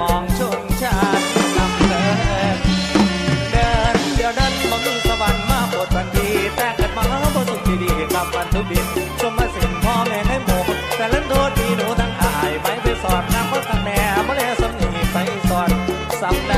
มองชมชาติลำเลิศเดินเดียวเดินมองดูสวรรค์มาปวดบันทีแต่เกิดมาบนสุขดีกลับบันทุบินชมมาสิ่งพ่อแม่ให้หมกแต่เล่นโทษดีหนูทั้งอายไปไปสอนนำงพ่อทั้งแม่มาเล่สมนีไปสอนสำนั